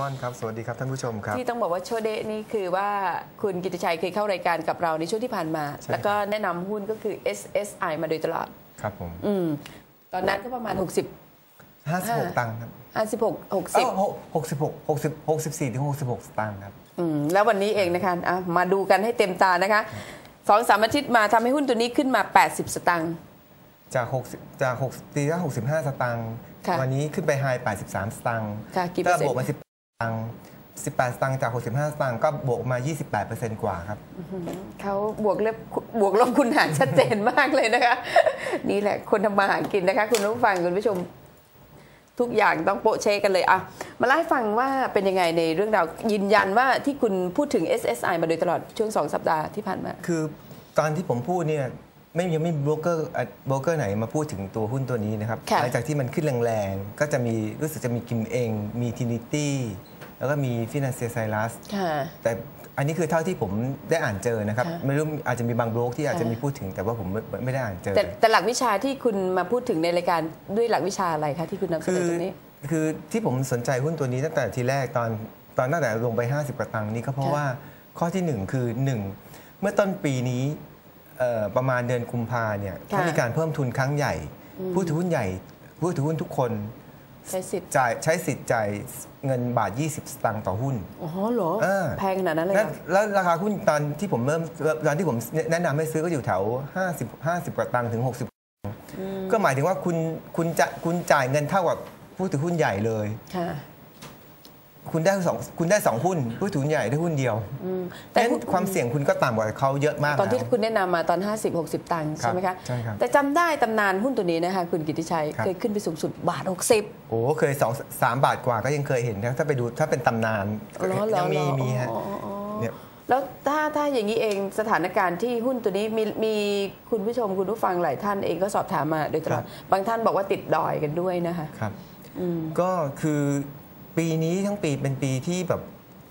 มอนครับ สวัสดีครับท่านผู้ชมครับ ที่ต้องบอกว่าโชเดะนี่คือว่าคุณกิติชัยเคยเข้ารายการกับเราในช่วงที่ผ่านมาใช่แล้วก็แนะนำหุ้นก็คือ SSI มาโดยตลอด ครับผม อืม ตอนนั้นก็ประมาณ 60 56 ตังค์ครับ56เอ้า60หก66 60 64ถึง66 สตางค์ครับ อืม แล้ววันนี้เองนะคะอะมาดูกันให้เต็มตานะคะสองสามอาทิตย์มาทำให้หุ้นตัวนี้ขึ้นมา 80 สตางค์จาก60จาก6ตีละ65 สตางค์ค่ะวันนี้ขึ้นไปไฮ83 สตางค์ค่ะกี่เปอร์เซ็นต์บวกมา10ส ตางค์18สตางค์จาก 65สตางค์ก็บวกมา 28กว่าครับเขาบวกเลบบวกลบคุณหารชัดเจนมากเลยนะคะ นี่แหละคนทำมาหากินนะคะ คุณผู้ฟังคุณผู้ชมทุกอย่างต้องโปะเชกันเลยอะมาเล่าให้ฟังว่าเป็นยังไงในเรื่องราวยืนยันว่าที่คุณพูดถึง SSI มาโดยตลอดช่วงสองสัปดาห์ที่ผ่านมา คือตอนที่ผมพูดเนี่ย ไม่ยังไม่มีโบรกเกอร์เอ่อโบรกเกอร์ไหนมาพูดถึงตัวหุ้นตัวนี้นะครับค่ะหลังจากที่มันขึ้นแรงๆ ก็จะมีรู้สึกจะมีกิมเอง มีทินิตี้แล้วก็มีฟิน a นเซียไซรัสค่ะแต่อันนี้คือเท่าที่ผมได้อ่านเจอนะครับค่ะไม่รู้อาจจะมีบางโบรกที่อาจจะค่ะมีพูดถึงแต่ว่าผมไม่ไม่ได้อ่านเจอแต่แต่หลักวิชาที่คุณมาพูดถึงในรายการด้วยหลักวิชาอะไรคะที่คุณนำเสคืนออตรงนี้ คือที่ผมสนใจหุ้นตัวนี้ตั้งแต่ทีแรกตอนตอนตั้งแต่ลงไป 50กว่าตังค์นี่ก็เพราะค่ะว่าข้อที่หนึ่งคือหนึ่งเมื่อต้นปีนี้เอ่อ ประมาณเดือนกุมภาเนี่ยเขามีการเพิ่มทุนครั้งใหญ่ ผู้ถือหุ้นใหญ่ผู้ถือหุ้นทุกคนใช้สิทธิ์จ่ายใช้สิทธิ์จ่ายเงินบาท 20 สตางค์ต่อหุ้นอ๋อเหรอเออแพงขนาดนั้นเลยแล้เหวรอแล้วราคาหุ้นตอนที่ผมเริ่มตอนที่ผมแนะนำให้ซื้อก็อยู่แถว 50 50 กว่าตังค์ถึง 60 ก็หมายถึงว่าคุณคุณจะคุณจ่ายเงินเท่ากับผู้ถือหุ้นใหญ่เลย ค่ะคุณได้สองคุณได้สองหุ้นผู้ถือหุ้นใหญ่ได้หุ้นเดียวอืมแต่แต่หุ้นความเสี่ยงคุณก็ต่ำกว่าเขาเยอะมากตอนที่แล้วคุณแนะนำมาตอน 50 60 ตังค์ครับใช่ไหมคะใช่ครับแต่จำได้ตำนานหุ้นตัวนี้นะคะคุณกิติชัยครับเคยขึ้นไปสูงสุดบาท 60 โอ้เคยสองสามบาทกว่าก็ยังเคยเห็นนะถ้าไปดูถ้าเป็นตำนานเหรอเหรอยังมีเหรอมีฮะอ๋ออ๋ออ๋อเนี่ยแล้วถ้าถ้าอย่างนี้เองสถานการณ์ที่หุ้นตัวนี้มีมีคุณผู้ชมคุณผู้ฟังหลายท่านเองก็สอบถามมาโดยตลอดบางท่านบอกว่าติดดอยกันด้วยนะคะครับอืมก็คือ ปีนี้ทั้งปีเป็นปีที่แบบ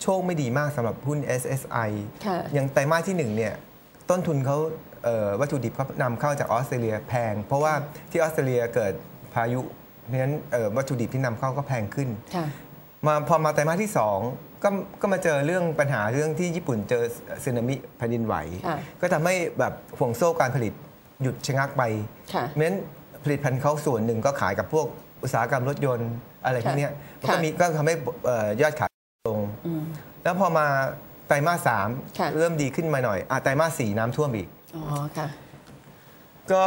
โชคไม่ดีมากสำหรับหุ้น SSI ค่ะอย่างไตรมาสที่หนึ่งเนี่ยต้นทุนเขาเอ่อวัตถุดิบเขานำเข้าจากออสเตรเลียแพง เพราะว่าที่ออสเตรเลียเกิดพายุเพราะฉะนั้นเอ่อวัตถุดิบที่นำเข้าก็แพงขึ้นค่ะมาพอมาไตรมาสที่ 2 ก็ก็มาเจอเรื่องปัญหาเรื่องที่ญี่ปุ่นเจอสึนามิแผ่นดินไหวค่ะก็ทำให้แบบห่วงโซ่การผลิตหยุดชะงักไปค่ะเพราะฉะนั้นผลิตภัณฑ์เขาส่วนหนึ่งก็ขายกับพวก อุตสาหกรรมรถยนต์อะไรพวกเนี้ยมันก็ค่ะมีก็ทำให้เอ่อยอดขายลงอืมแล้วพอมาไตรมาสสามค่ะเริ่มดีขึ้นมาหน่อยอะไตรมาสสี่น้ำท่วมอีกอ๋อค่ะก็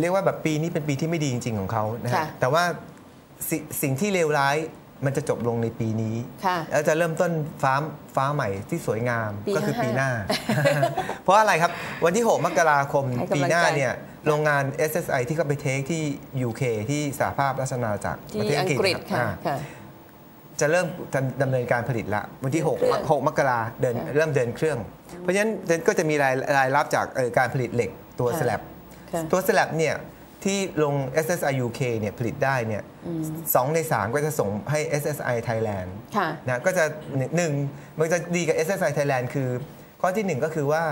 เรียกว่าแบบปีนี้เป็นปีที่ไม่ดีจริง ๆ ของเขานะฮะค่ะแต่ว่าสิสิ่งที่เลวร้ายมันจะจบลงในปีนี้ค่ะแล้วจะเริ่มต้นฟ้าฟ้าใหม่ที่สวยงามปีก็คือ55ปีหน้า เพราะอะไรครับวันที่ 6 มกราคมให้กำลังใจปีหน้าเนี่ย โรงงาน SSI ที่เขาไปเทคที่ UK ที่สหภาพราชอาณาจักรประเทที่ศอัอังงกฤษกฤษครับค่ะอ่าค่ะจะเริ่มดำดำเนินการผลิตละวันที่เครื่อง6 6มกราเดินค่ะเริ่มเดินเครื่อง เพราะฉะนั้นก็จะมีรายรายรับจากเอ่อการผลิตเหล็กตัวค่ะสลับค่ะตัวสลับเนี่ยที่ลง SSI UK เนี่ยผลิตได้เนี่ยสองใน3ก็จะส่งให้ SSI Thailand ค่ะนะก็จะหนึ่งหนึ่งมันจะดีกับ SSI Thailand คือ ข้อที่หนึ่งก็คือว่า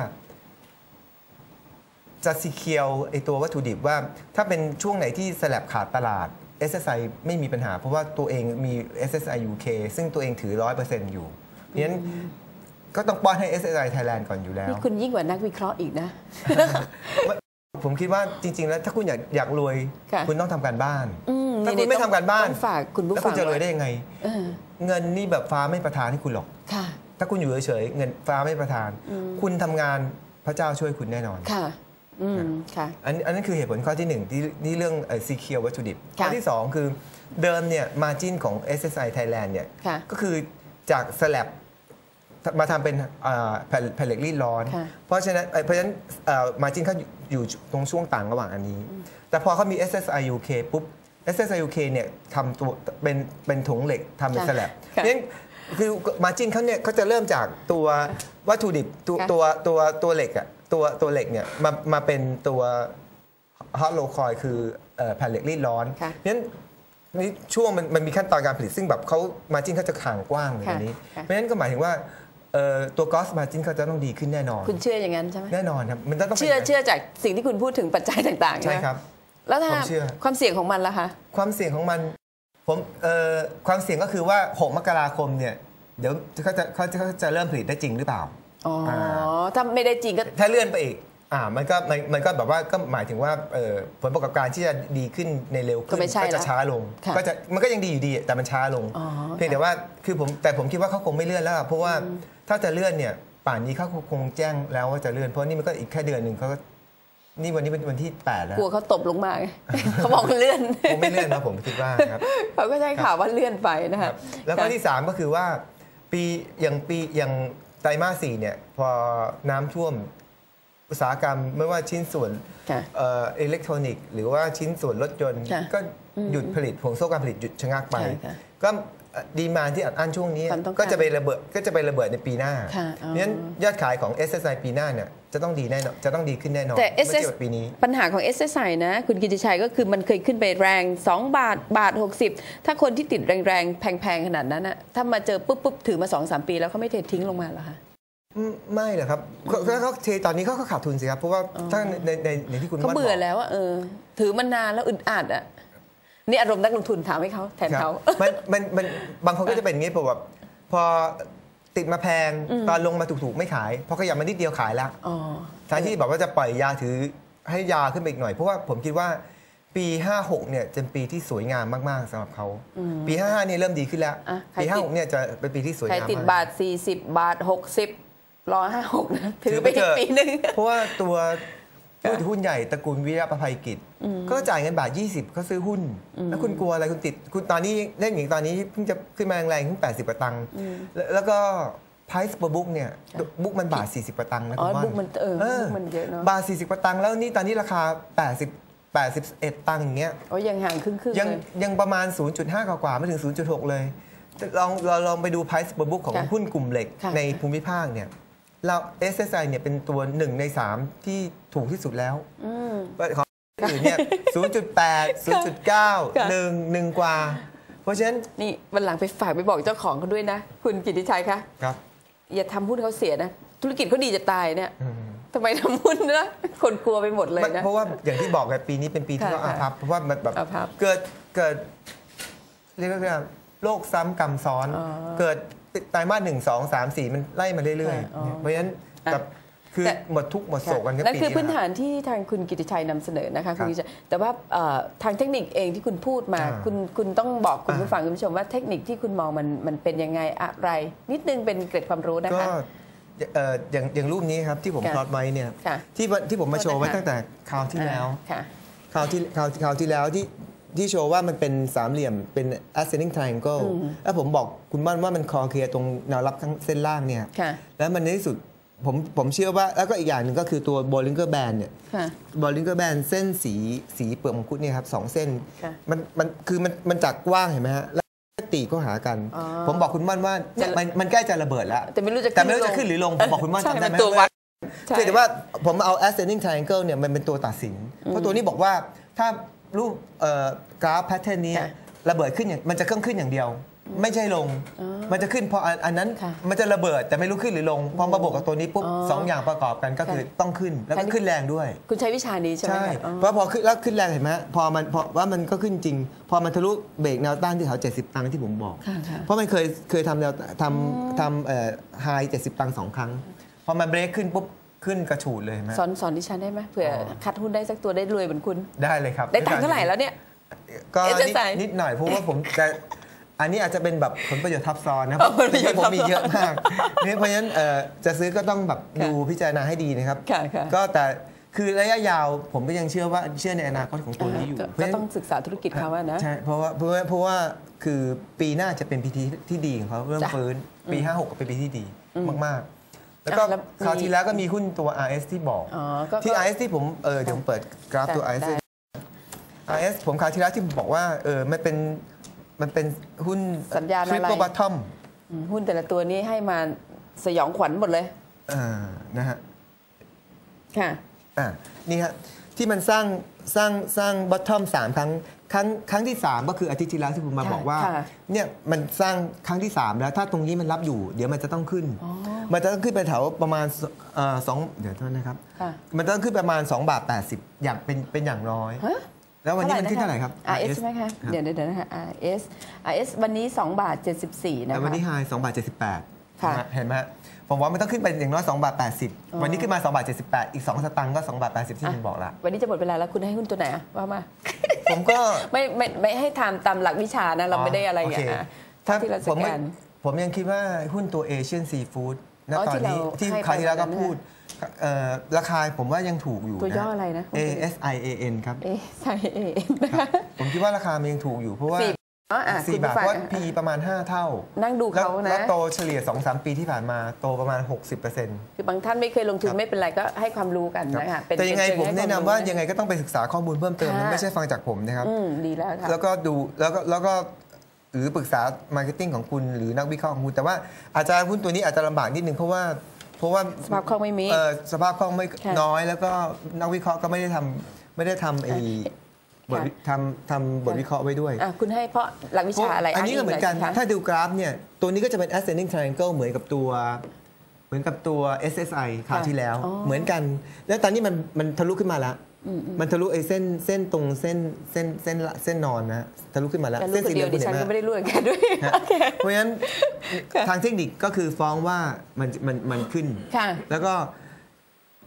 จะซีเคียวไอตัววัตถุดิบว่า ถ้าเป็นช่วงไหนที่สลับขาดตลาด SSI ไม่มีปัญหา เพราะว่าตัวเองมี SSI UK ซึ่งตัวเองถือ 100%อยู่เพราะฉะนั้นก็ต้องป้อนให้ SSI Thailand ก่อนอยู่แล้วนี่คุณยิ่งกว่านักวิเคราะห์อีกนะ ผมคิดว่าจริง ๆ แล้วถ้าคุณอยากอยากรวยค่ะคุณต้องทำการบ้านอืถ้าคุณนี่ไม่ต้องทำการบ้านต้องฝากคุณผู้แล้วฟัคุงณจะรวยได้ไว้ยังไงเออเงินนี่แบบฟ้าไม่ประทานให้คุณหรอกค่ะถ้าคุณอยู่เฉยๆเงินฟ้าไม่ประทาน คุณทำงานพระเจ้าช่วยคุณแน่นอนค่ะอืม ค่ะอันอันนั้นคือเหตุผลข้อที่หนึ่งที่ที่เรื่องซีเคียววัตถุดิบค่ะข้อที่สองคือเดิมเนี่ยมาจินของ SSI Thailand เนี่ยค่ะก็คือจากสลับมาทำเป็นอ่าแผ่นแผ่นเหล็กรีดร้อนค่ะเพราะฉะนั้นเอ่อเพราะฉะนั้นมาจินเขาอยู่ตรงช่วงต่างระหว่างอันนี้ แต่พอเขามี SSI UK ปุ๊บ SSI UK เนี่ยทำตัวเป็นเป็นถุงเหล็กทำเป็นค่ะสลับค่ะเพราะฉะนั้นคือมาจินเขาเนี่ยเขาจะเริ่มจากตัววัตถุดิบตัวค่ะตัวตัวตัวเหล็กอะ ตัวตัวเหล็กเนี่ยมามาเป็นตัวฮอตโลคอยคือเอ่อแผ่นเหล็กรีดร้อนค่ะเพราะฉะนั้นนี่ช่วงมันมันมีขั้นตอนการผลิตซึ่งแบบเขามาจินเขาจะห่างกว้างเลยค่ะอันนี้ค่ะเพราะฉะนั้นก็หมายถึงว่าเอ่อตัวกอสมาจินเขาจะต้องดีขึ้นแน่นอน คุณเชื่ออย่างนั้นใช่ไหมแน่นอนครับมันต้องเป็นเชื่อเชื่อจากสิ่งที่คุณพูดถึงปัจจัยต่างๆใช่ไหมครับ แล้วถ้าผมเชื่อความเสี่ยงของมันล่ะคะความเสี่ยงของมันผมเอ่อความเสี่ยงก็คือว่า 6 มกราคมเนี่ยเดี๋ยวเขาจะเขาจะเขาจะเริ่มผลิตได้จริงหรือเปล่า อ๋ออาถ้าไม่ได้จริงก็ถ้าเลื่อนไปอีกอ่ามันก็มันมันก็แบบว่าก็หมายถึงว่าเอ่อผลประกอบการที่จะดีขึ้นในเร็วขึ้ก็นไม่ใช่ก็จะละช้าลงค่ะก็จะมันก็ยังดีอยู่ดีแต่มันช้าลงอ๋อเพียงแต่ว่าคือผมแต่ผมคิดว่าเขาคงไม่เลื่อนแล้วล่ะเพราะว่าถ้าจะเลื่อนเนี่ยป่านนี้เขาคงแจ้งแล้วว่าจะเลื่อนเพราะนี่มันก็อีกแค่เดือนหนึ่งเขาก็นี่วันนี้เป็นวันที่แปดแล้วกลัวเขาตบลงมาไงเขาบอกเลื่อนคงไม่เลื่อนนะผมคิดว่าครับเขาก็ใช้ข่าวว่าเลื่อนไปนะคคะรับแล้วก็ที่ 3 ก็คือว่าปีอย่างปีอย่าง ไตรมาสสี่เนี่ยพอน้ำท่วมอุตสาหกรรมไม่ว่าชิ้นส่วนค่ะเอ่ออิเล็กทรอนิกส์หรือว่าชิ้นส่วนรถยนต์ค่ะก็หยุดผลิตห่วงโซ่การผลิตหยุดชะงักไปใช่ค่ะก็ ดีมานที่อัดอั้นช่วงนี้ความต้องการก็จะไประเบิดก็จะไประเบิดในปีหน้าค่ะอ๋อเพราะฉะนั้นยอดขายของ SSI ปีหน้าเนี่ยจะต้องดีแน่นอนจะต้องดีขึ้นแน่นอนแต่เมื่อ SS เทียบกับปีนี้ ปัญหาของ SSI นะ คุณกิติชัยก็คือมันเคยขึ้นไปแรง 2 บาทบาท 60 ถ้าคนที่ติดแรงๆ แพงๆ ขนาดนั้นนะถ้ามาเจอปุ๊บปุ๊บถือมา 2-3 ปีแล้วเขาไม่เททิ้งลงมาเหรอคะอืมไม่หรอกครับเขาเขาเขาเทตอนนี้เขาก็ขาดทุนสิครับ เพราะว่าถ้าในในในที่คุณเขามั่นเบื่อบกแล้วอะเออถือมานานแล้วอึดอัดอะ นี่อารมณ์นักลงทุนถามให้เขาแทนครับเขามันมันมันบางคนก็จะเป็นอย่างนี้ผมแบบพอติดมาแพงตอนลงมาถูกๆไม่ขายพอขยับมานิดเดียวขายแล้วอ๋อแทนที่แบบว่าจะปล่อยยาถือให้ยาขึ้นไปอีกหน่อย เพราะว่าผมคิดว่าปี 56 เนี่ยจะเป็นปีที่สวยงามมากๆสำหรับเขา ปี 55 เนี่ยเริ่มดีขึ้นแล้วอะใครปีติด56 เนี่ยจะเป็นปีที่สวยใครงามติดมากบาท 40 บาท 60ร้อยห้าหกนะถือไปถือีอกไปเถอะปีหนึ่งเพราะว่าตัว ผู้ถือหุ้นใหญ่ตระกูลวิริยะประภัยกิจ ก็จ่ายเงินบาท 20เขาซื้อหุ้น แล้วคุณกลัวอะไรคุณติด คุณตอนนี้เล่นอย่างตอนนี้เพิ่งจะขึ้นมาแรงๆขึ้น 80กว่าตังค์แล้วแล้วก็ price per book เนี่ยบุ๊กมันบาท 40กว่าตังค์นะอ๋อคุณว่าบุ๊กมันเออบุ๊กมันเยอะเนอะบาท 40กว่าตังค์แล้วนี่ตอนนี้ราคา 80 81 ตังค์อย่างเงี้ยโอ้ยยังห่างครึ่งครึ่งๆยังเลยยังประมาณ 0.5 กว่ากว่าๆไม่ถึง 0.6 เลยลองเราลองไปดู price per book ของค่ะหุ้นกลุ่มเหล็กค่ะในภูมิภาคเนี่ย เรา SSI เนี่ยเป็นตัวหนึ่งใน 3 ที่ถูกที่สุดแล้วอืมของอื่นเนี่ย0.8 0.9 1 1 กว่า เพราะฉะนั้น นี่วันหลังไปฝากไปบอกเจ้าของเขาด้วยนะ คุณกิติชัยคะครับ อย่าทำหุ้นเขาเสียนะ ธุรกิจเขาดีจะตายเนี่ยอืมทำไมทำหุ้นนะคนกลัวไปหมดเลยไม่นะ เพราะว่าอย่างที่บอกไงปีนี้เป็นปีที่ค่ะเขาอาภัพเพราะว่ามันแบบอาภัพเกิดเกิดเรียกว่าโรคซ้ำกรรมซ้อนอ๋อเกิด ไตรมาสหนึ่งสองสามสี่มันไล่มาเรื่อยค่ะอ๋อๆเพราะฉะนั้นอะแบบคือแต่หมดทุกข์หมดโศกกันก็นั่นปีคือนี้พื้นแหละฐานที่ทางคุณกิติชัยนำเสนอนะคะคคุรัณบกิติชัยแต่ว่าเอ่อทางเทคนิคเองที่คุณพูดมาอ่าคุณคุณต้องบอกคุณอ่าผู้ฟังคุณผู้ชมว่าเทคนิคที่คุณมองมันมันเป็นยังไงอะไร นิดนึงเป็นเกร็ดความรู้นะก็คะเอ่ออย่างอย่างรูปนี้ครับที่ผมค่ะพลอตไว้เนี่ยค่ะที่วันที่ผมมาโชว์ไว้โทษนะคะตั้งแต่คราวที่แล้วค่ะคราวที่คราวคราวที่แล้วที่ ที่โชว์ว่ามันเป็นสามเหลี่ยมเป็น ascending triangle แล้วผมบอกคุณมั่นว่ามันคอเคลียร์ตรงแนวรับทั้งเส้นล่างเนี่ยค่ะแล้วมันในที่สุดผมผมเชื่อว่าแล้วก็อีกอย่างหนึ่งก็คือตัว Bollinger Band เนี่ยค่ะ Bollinger Band เส้นสีสีเปลือกมังคุดเนี่ยครับสองเส้นค่ะมันมันคือมันมันจากกว้างเห็นไหมฮะแล้วตีเข้าหากันอ๋อผมบอกคุณมั่นว่าเนี่ยมันมันใกล้จะระเบิดแล้ว แต่ไม่รู้จะแต่ไม่รู้จะขึ้นหรือลง ผมบอกคุณมั่นใช่จำได้ไหมนตัววัดใช่เพียงแต่ว่าผมเอา ascending triangle เนี่ยมันเป็นตัวตัดสิน เพราะตัวนี้บอกว่าถ้า รูปเอ่อกราฟแพทเทิร์นนี้ค่ะระเบิดขึ้นอย่างมันจะเครื่องขึ้นอย่างเดียว ไม่ใช่ลง มันจะขึ้นพออันอันนั้นค่ะมันจะระเบิดแต่ไม่รู้ขึ้นหรือลง พอมาบวกกับตัวนี้ปุ๊บอ๋อสองอย่างประกอบกันก็คือค่ะต้องขึ้นแล้วก็ขึ้นแรงด้วย คุณใช้วิชานี้ใช่ไหมใช่คะอ๋อเพราะพอขึ้นแล้วขึ้นแรงเห็นไหมพอมันพอว่ามันก็ขึ้นจริง พอมันทะลุเบรกแนวต้านที่แถว70 ตังค์ที่ผมบอกค่ะค่ะเพราะมันเคยเคยทำแนวทำทำเอ่อไฮ70ตังค์สองครั้งพอมันเบรกขึ้นปุ๊บ ขึ้นกระฉูดเลยเห็นไหมสอนสอนดิฉันได้ไหมเผื่อออคัดหุ้นได้สักตัวได้รวยเหมือนคุณ ได้เลยครับ ได้ตังค์เท่าไหร่แล้วเนี่ย ก็นิด SSI นิดหน่อยเพราะว่าผมจะอันนี้อาจจะเป็นแบบผลประโยชน์ทับซ้อนนะอ๋อผลประโยชน์ผมทับซ้อนมีเยอะมากเนี่ยเพราะฉะนั้นเอ่อจะซื้อก็ต้องแบบค่ะดูพิจารณาให้ดีนะครับค่ะค่ะก็แต่คือระยะยาวผมก็ยังเชื่อว่าเชื่อในอนาคตของตัวนี้อยู่ก็เพราะก็ฉะนั้นต้องศึกษาธุรกิจเขาอะนะใช่เพราะว่าเพราะว่าเพราะว่าคือปีหน้าจะเป็นปีที่ที่ดีของเขาเริ่มจ้ะฟื้นปี 56ก็เป็นปีที่ดีมากๆ แล้วก็อะแล้วคราวมีที่แล้วก็มีหุ้นตัว RS ที่บอก อ๋อก็ที่ ก็ RS ที่ผมเออเดี๋ยวผมเปิดกราฟตัว RS ได้ RS ผมคราวที่แล้วที่ผมบอกว่าเออมันเป็นมันเป็นหุ้น สัญญาณอะไร triple bottom อืมหุ้นแต่ละตัวนี้ให้มาสยองขวัญหมดเลยอ่านะฮะ ค่ะ อ่านี่ฮะที่มันสร้างสร้างสร้างบอททอมสามครั้งครั้งครั้งที่ 3 ก็คืออาทิตย์ที่แล้วที่ผมมาค่ะบอกว่าค่ะ เนี่ยมันสร้างครั้งที่ 3 แล้วถ้าตรงนี้มันรับอยู่ เดี๋ยวมันจะต้องขึ้น อ๋อ มันจะต้องขึ้นไปแถวประมาณเอ่อสองเดี๋ยวโทษนะครับค่ะมันจะต้องขึ้นประมาณ2บาท80 อย่างเป็นเป็นอย่างน้อยฮะแล้ววันนี้มันขึ้นเท่าไหร่ครับ RS ใช่ไหมคะรับเดี๋ยวเดี๋ยวนะคะ RS RS วันนี้2บาท74นะแต่คะวันนี้ไฮ2บาท78ค่ะเห็นไหมฮะผมว่ามันต้องขึ้นไปอย่างน้อย2บาท80 วันนี้ขึ้นมา2บาท78 อีก 2 สตางค์ก็2บาท80 ที่ผมบอกละ วันนี้จะหมดเวลาแล้วคุณให้หุ้นตัวไหนอะว่ามาผมก็ไม่ไม่ไม่ให้ทำตามหลักวิชานะเราไม่ได้อะไรอย่างโเคเงี้ยถ้าที่เราสผมแกไม่นผมยังคิดว่าหุ้นตัวเอเชียนซีฟู้ด ณอ๋อตอนนี้ที่ที่เราให้คราวที่แล้วก็ไปวันนั้นพูดเอ่อราคาผมว่ายังถูกอยู่ตัวย่ออะไรนะ A S I A N ครับเอ๊ะใช่เองนะครัคะบผมคิดว่าราคามันยังถูกอยู่เพราะว่าสี่อ๋ออะสี่คุณบาทผู้เพฟังราะว่า P ประมาณ 5 เท่า นั่งดูแล้วเขานะแล้วโตเฉลี่ย 2-3 ปีที่ผ่านมาโตประมาณ 60%คือบางท่านไม่เคยลงทุนครับไม่เป็นไรก็ให้ความรู้กันนะคะเป็นแต่ยังไงเป็นผมเชิแนะนำให้คว่ารู้ยังไงก็ต้องไปศึกษาข้อมูลเพิ่มเติมค่ะนะไม่ใช่ฟังจากผมนะครับอืมดีแล้วค่ะแล้วก็ดูแล้วก็แล้วก็ หรือปรึกษามาร์เก็ตติ้งของคุณหรือนักวิเคราะห์ของคุณ แต่ว่าอาจจะหุ้นตัวนี้อาจจะลำบากนิดนึงเพราะว่าเพราะว่าสภาพคล่องไม่มีเอ่อสภาพคล่องไม่ค่ะน้อยแล้วก็นักวิเคราะห์ก็ไม่ได้ทำไม่ได้ทำไอ้บทวิทำทำบทวิเคราะห์ไว้ด้วยอะคุณให้เพราะหลักวิชาอะไร อันนี้ก็เหมือนกันงหยสิคะถ้าดูกราฟเนี่ย ตัวนี้ก็จะเป็น ascending triangle เหมือนกับตัว เหมือนกับตัว SSI คราวที่แล้วอ๋อเหมือนกัน แล้วตอนนี้มันมันทะลุขึ้นมาแล้ว มันทะลุไอ้เส้นเส้นตรงเส้นเส้นเส้นละเส้นนอนนะทะลุขึ้นมาแล้วแต่รู้เส้นคนสีเหเดีลืยอวงดิคุณเห็ฉันนไหมก็ไม่ได้รู้เหมือนกันด้วยฮะเพราะฉะนั้นทางเทคนิคก็คือฟ้องว่ามันมันมันขึ้นค่ะแล้วก็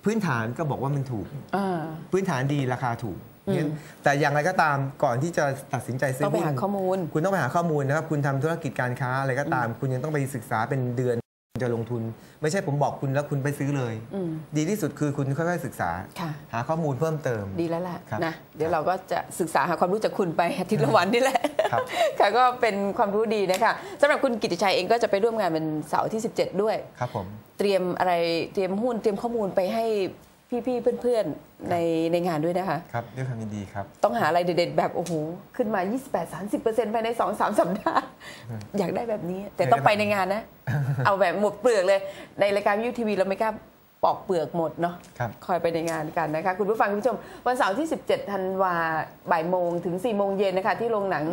พื้นฐานก็บอกว่ามันถูกอ่าพื้นฐานดีราคาถูกอืมเนี่ยแต่อย่างไรก็ตามก่อนที่จะตัดสินใจซื้อต้องไปหุ้นหาข้อมูลคุณต้องไปหาข้อมูลนะครับ คุณทำธุรกิจการค้าอะไรก็ตาม คุณยังต้องไปศึกษาเป็นเดือน จะลงทุนไม่ใช่ผมบอกคุณแล้วคุณไปซื้อเลยอืมดีที่สุดคือคุณค่อยๆศึกษาค่ะหาข้อมูลเพิ่มเติมดีแล้วล่ะครับนะเดี๋ยวเราก็จะศึกษาหาความรู้จากคุณไปอาทิตย์ละวันนี่แหละครับค่ะก็เป็นความรู้ดีนะคะสำหรับคุณกิติชัยเองก็จะไปร่วมงานเป็นเสาร์ที่ 17 ด้วยครับผมเตรียมอะไรเตรียมหุ้นเตรียมข้อมูลไปให้ พี่ๆเพื่อนๆในในงานด้วยนะคะ ครับด้วยความยินดีครับ ต้องหาอะไรเด็ดๆแบบโอ้โหขึ้นมา 28-30%ภายใน 2-3สัปดาห์ อยากได้แบบนี้ แต่ต้องไปในงานนะ เอาแบบหมดเปลือกเลย ในรายการยูทีวีเราไม่กล้าปอกเปลือกหมดเนาะครับคอยไปในงานกันนะคะ คุณผู้ฟังคุณผู้ชม วันเสาร์ที่ 17ธันวาบ่ายโมงถึง4โมงเย็นนะคะ ที่โรงหนัง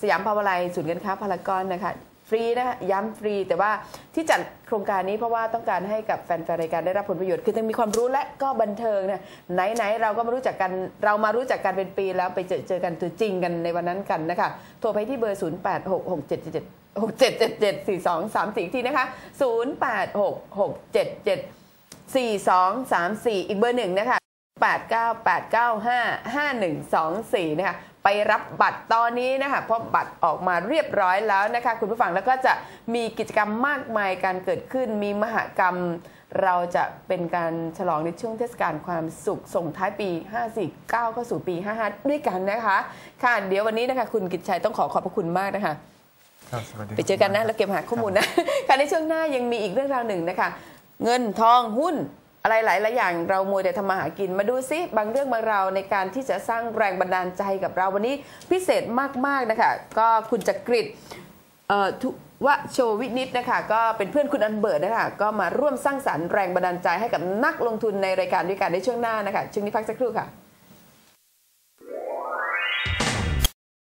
สยามพาวไลน์ศูนย์การค้าพารากอนนะคะ ฟรีนะคะย้ำฟรี แต่ว่าที่จัดโครงการนี้เพราะว่าต้องการให้กับแฟนๆรายการได้รับผลประโยชน์ คือต้องมีความรู้และก็บันเทิงเนี่ยไหนๆเราก็มารู้จักกันเรามารู้จักกันเป็นปีแล้วไปเจอเจอกันตัวจริงกันในวันนั้นกันนะคะโทรไปที่เบอร์ 0 8 6 6 7 7 6 7 7 7 4 2 3 4อีกทีนะคะ 0 8 6 6 7 7 4 2 3 4 อีกเบอร์หนึ่งนะคะ 898955124 นะคะ ไปรับบัตรตอนนี้นะคะเพราะบัตรออกมาเรียบร้อยแล้วนะคะคุณผู้ฟังแล้วก็จะมีกิจกรรมมากมายการเกิดขึ้นมีมหกรรมเราจะเป็นการฉลองในช่วงเทศกาลความสุขส่งท้ายปี 54 9เข้าสู่ปี 55 ด้วยกันนะคะ ค่ะ เดี๋ยววันนี้นะคะ คุณกิตชัยต้องขอขอบพระคุณมากนะคะครับสวัสดีไปเจอกันนะ แล้วเก็บหาข้อมูลนะ ค่ะในช่วงหน้ายังมีอีกเรื่องราวหนึ่งนะคะ เงินทองหุ้น อะไรหลายหลายอย่างเรามัวแต่ทำมาหากินมาดูซิบางเรื่องบางราวในการที่จะสร้างแรงบันดาลใจกับเราวันนี้พิเศษมากๆนะคะ ก็คุณจักริดเอ่อทุวโชวินิตนะคะก็เป็นเพื่อนคุณอันเบิร์ดนะคะก็มาร่วมสร้างสรรค์แรงบันดาลใจให้กับนักลงทุนในรายการด้วยกันในช่วงหน้านะคะช่วงนี้พักสักครู่ค่ะ